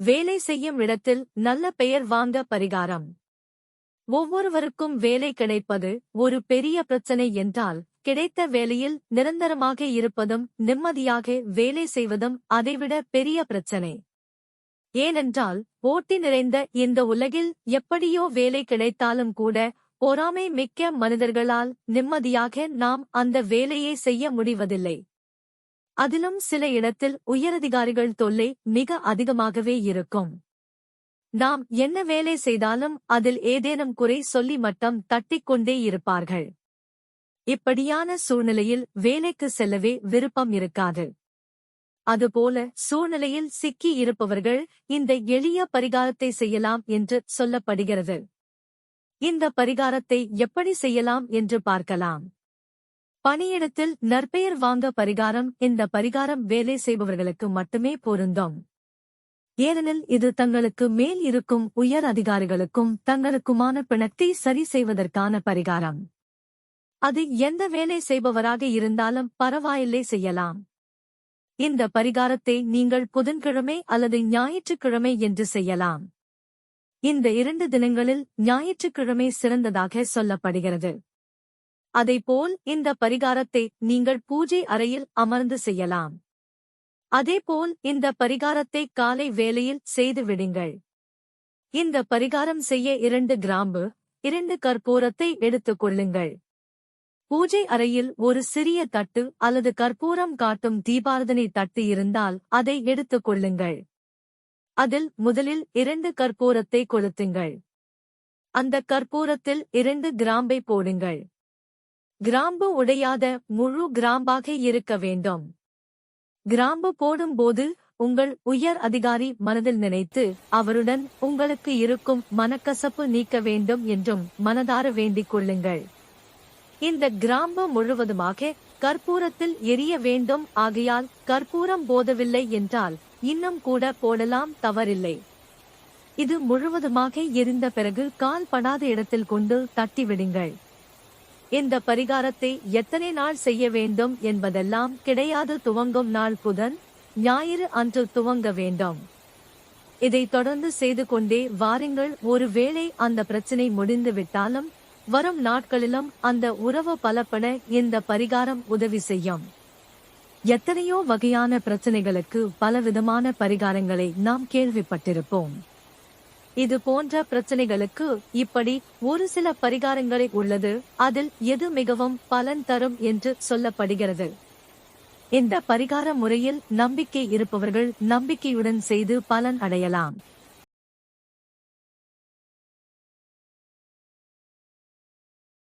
வேலை செய்யும் இடத்தில் நல்ல பெயர் வாங்க பரிகாரம். ஒவ்வொருவருக்கும் வேலை கிடைப்பது ஒரு பெரிய பிரச்சனை என்றால் கிடைத்த வேலையில் நிரந்தரமாக இருப்பதும் நிம்மதியாக வேலை செய்வதும் அதைவிட பெரிய பிரச்சனை. ஏனென்றால் போட்டி நிறைந்த இந்த உலகில் எப்படியோ வேலை கிடைத்தாலும் கூட பொறாமை மிக்க மனிதர்களால் நிம்மதியாக நாம் அந்த வேலையை செய்ய முடிவதில்லை. அதிலும் சில இடத்தில் உயரதிகாரிகள் தொல்லை மிக அதிகமாகவே இருக்கும். நாம் என்ன வேலை செய்தாலும் அதில் ஏதேனும் குறை சொல்லி மட்டம் தட்டிக்கொண்டே இருப்பார்கள். இப்படியான சூழ்நிலையில் வேலைக்கு செல்லவே விருப்பம் இருக்காது. அதுபோல சூழ்நிலையில் சிக்கி இருப்பவர்கள் இந்த எளிய பரிகாரத்தை செய்யலாம் என்று சொல்லப்படுகிறது. இந்த பரிகாரத்தை எப்படி செய்யலாம் என்று பார்க்கலாம். பணியிடத்தில் நற்பெயர் வாங்க பரிகாரம் இந்த பரிகாரம் வேலை செய்பவர்களுக்கு மட்டுமே பொருந்தும். ஏனெனில் இது தங்களுக்கு மேல் இருக்கும் உயர் அதிகாரிகளுக்கும் தங்களுக்குமான பிணத்தை சரி செய்வதற்கான பரிகாரம். அது எந்த வேலை செய்பவராக இருந்தாலும் பரவாயில்லை செய்யலாம். இந்த பரிகாரத்தை நீங்கள் புதன்கிழமை அல்லது ஞாயிற்றுக்கிழமை என்று செய்யலாம். இந்த இரண்டு தினங்களில் ஞாயிற்றுக்கிழமை சிறந்ததாக சொல்லப்படுகிறது. அதைப்போல் இந்த பரிகாரத்தை நீங்கள் பூஜை அறையில் அமர்ந்து செய்யலாம். அதேபோல் இந்த பரிகாரத்தை காலை வேளையில் செய்து விடுங்கள். இந்த பரிகாரம் செய்ய இரண்டு கிராம்பு இரண்டு கற்பூரத்தை எடுத்துக் கொள்ளுங்கள். பூஜை அறையில் ஒரு சிறிய தட்டு அல்லது கற்பூரம் காட்டும் தீபாரதனை தட்டு இருந்தால் அதை எடுத்துக் கொள்ளுங்கள். அதில் முதலில் இரண்டு கற்பூரத்தை கொளுத்துங்கள். அந்த கற்பூரத்தில் இரண்டு கிராம்பை போடுங்கள். கிராம்பு உடையாத முழு கிராம்பாக இருக்க வேண்டும். கிராம்பு போடும்போது உங்கள் உயர் அதிகாரி மனதில் நினைத்து அவருடன் உங்களுக்கு இருக்கும் மனக்கசப்பு நீக்க வேண்டும் என்றும் மனதார வேண்டிக் கொள்ளுங்கள். இந்த கிராம்பு முழுவதுமாக கற்பூரத்தில் எரிய வேண்டும். ஆகையால் கற்பூரம் போதவில்லை என்றால் இன்னும் கூட போடலாம் தவறில்லை. இது முழுவதுமாக எரிந்த பிறகு கால் படாத இடத்தில் கொண்டு தட்டிவிடுங்கள். இந்த பரிகாரத்தை எத்தனை நாள் செய்ய வேண்டும் என்பதெல்லாம் கிடையாது துவங்கும் நாள் புதன் ஞாயிறு அன்று துவங்க வேண்டும். இதை தொடர்ந்து செய்து கொண்டே வாருங்கள். ஒருவேளை அந்த பிரச்சனை முடிந்து விட்டாலும் வரும் நாட்களிலும் அந்த உறவு பலப்பட இந்த பரிகாரம் உதவி செய்யும். எத்தனையோ வகையான பிரச்சனைகளுக்கு பலவிதமான பரிகாரங்களை நாம் கேள்விப்பட்டிருப்போம். இது போன்ற பிரச்சனைகளுக்கு இப்படி ஒரு சில பரிகாரங்களை உள்ளது. அதில் எது மிகவும் பலன் தரும் என்று சொல்லப்படுகிறது. இந்த பரிகார முறையில் நம்பிக்கை இருப்பவர்கள் நம்பிக்கையுடன் செய்து பலன் அடையலாம்.